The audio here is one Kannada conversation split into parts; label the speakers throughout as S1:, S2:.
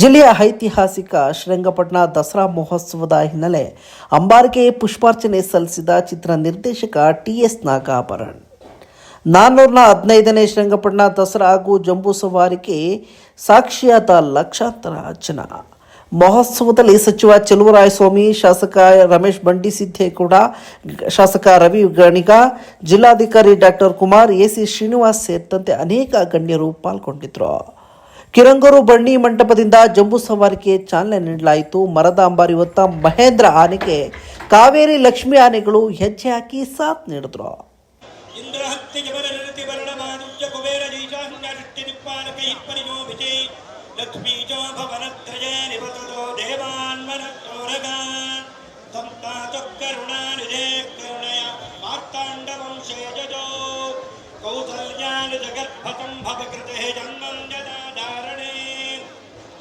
S1: ಜಿಲ್ಲೆಯ ಐತಿಹಾಸಿಕ ಶ್ರೀರಂಗಪಟ್ಟಣ ದಸರಾ ಮಹೋತ್ಸವದ ಹಿನ್ನೆಲೆ ಅಂಬಾರಿಗೆ ಪುಷ್ಪಾರ್ಚನೆ ಸಲ್ಲಿಸಿದ ಚಿತ್ರ ನಿರ್ದೇಶಕ ಟಿ ಎಸ್ ನಾಗಾಭರಣ್. ನಾನ್ನೂರನ ಹದಿನೈದನೇ ಶ್ರೀರಂಗಪಟ್ಟಣ ದಸರಾ ಹಾಗೂ ಜಂಬೂ ಸವಾರಿಗೆ ಸಾಕ್ಷಿಯಾದ ಲಕ್ಷಾಂತರ ಜನ. ಮಹೋತ್ಸವದಲ್ಲಿ ಸಚಿವ ಚೆಲುವರಾಯಸ್ವಾಮಿ, ಶಾಸಕ ರಮೇಶ್ ಬಂಡಿ ಸಿದ್ದೇಗೌಡ ಶಾಸಕ ರವಿ ಗಣಿಗ, ಜಿಲ್ಲಾಧಿಕಾರಿ ಡಾಕ್ಟರ್ ಕುಮಾರ್ ಎಸಿ ಶ್ರೀನಿವಾಸ್ ಸೇರಿದಂತೆ ಅನೇಕ ಗಣ್ಯರು ಪಾಲ್ಗೊಂಡಿದ್ದರು. ಕಿರಂಗೂರು ಬಣ್ಣಿ ಮಂಟಪದಿಂದ ಜಂಬೂ ಸವಾರಿಗೆ ಚಾಲನೆ ನೀಡಲಾಯಿತು. ಮರದ ಅಂಬಾರಿ ಹೊತ್ತ ಮಹೇಂದ್ರ ಆನೆಗೆ ಕಾವೇರಿ ಲಕ್ಷ್ಮಿ ಆನೆಗಳು ಹೆಜ್ಜೆ ಹಾಕಿ ಸಾಥ್ ನೀಡಿದ್ರು.
S2: ಕೌಸಲ್ಯಾನ್ ಜಗರ್ಭತಂ ಭವಕೃತೆ ಜನ್ಮಂ ಜದಾಧಾರಣೆ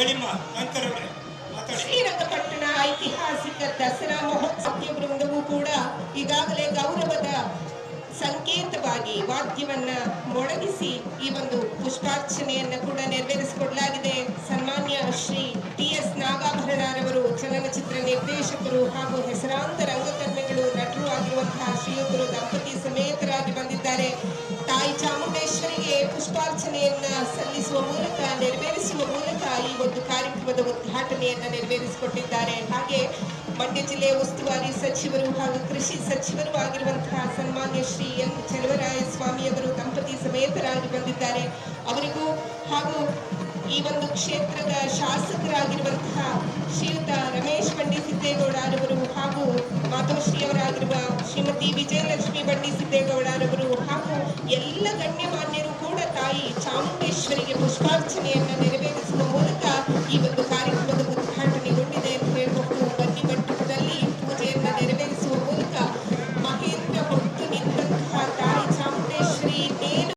S2: ಹೇಳಿಮ್ಮ
S3: ಶ್ರೀರಂಗಪಟ್ಟಣ ಐತಿಹಾಸಿಕ ದಸರಾ ಮಹೋತ್ಸವ ವೃಂದವು ಕೂಡ ಈಗಾಗಲೇ ಗೌರವದ ಸಂಕೇತವಾಗಿ ವಾದ್ಯವನ್ನ ಮೊಳಗಿಸಿ ಈ ಒಂದು ಪುಷ್ಪಾರ್ಚನೆಯನ್ನ ಕೂಡ ನೆರವೇರಿಸಿಕೊಡಲಾಗಿದೆ. ಸನ್ಮಾನ್ಯ ಶ್ರೀ ಟಿ ಎಸ್ ನಾಗಾಭರಣರವರು, ಚಲನಚಿತ್ರ ನಿರ್ದೇಶಕರು ಹಾಗೂ ಹೆಸರಾಂತ ರಂಗಕರ್ಮಿಗಳು ನಟರು ಆಗಿರುವಂತಹ ಶ್ರೀಯುತರು ದಂಪತಿ ಸಮೇತರಾಗಿ ಮೂಲಕ ಈ ಒಂದು ಕಾರ್ಯಕ್ರಮದ ಉದ್ಘಾಟನೆಯನ್ನ ನೆರವೇರಿಸಿಕೊಟ್ಟಿದ್ದಾರೆ. ಹಾಗೆ ಮಂಡ್ಯ ಜಿಲ್ಲೆಯ ಉಸ್ತುವಾರಿ ಸಚಿವರು ಹಾಗೂ ಕೃಷಿ ಸಚಿವರು ಆಗಿರುವಂತಹ ಸನ್ಮಾನ್ಯ ಶ್ರೀ ಎನ್ ಚೆಲುವರಾಯ ಸ್ವಾಮಿಯವರು ದಂಪತಿ ಸಮೇತರಾಗಿ ಬಂದಿದ್ದಾರೆ. ಅವರಿಗೂ ಹಾಗೂ ಈ ಒಂದು ಕ್ಷೇತ್ರದ ಶಾಸಕರಾಗಿರುವಂತಹ ಶ್ರೀಯುತ ರಮೇಶ್ ಬಂಡಿ ಸಿದ್ದೇಗೌಡರವರು ಹಾಗೂ ಮಾಧವಶ್ರೀಯವರಾಗಿರುವ ಶ್ರೀಮತಿ ವಿಜಯಲಕ್ಷ್ಮಿ ಬಂಡಿ ಸಿದ್ದೇಗೌಡರವರು ಹಾಗೂ ಎಲ್ಲ ಗಣ್ಯಮಾನ್ಯರು ಕೂಡ ತಾಯಿ ಚಾಮುಂಡೇಶ್ವರಿಗೆ ಮೂಲಕ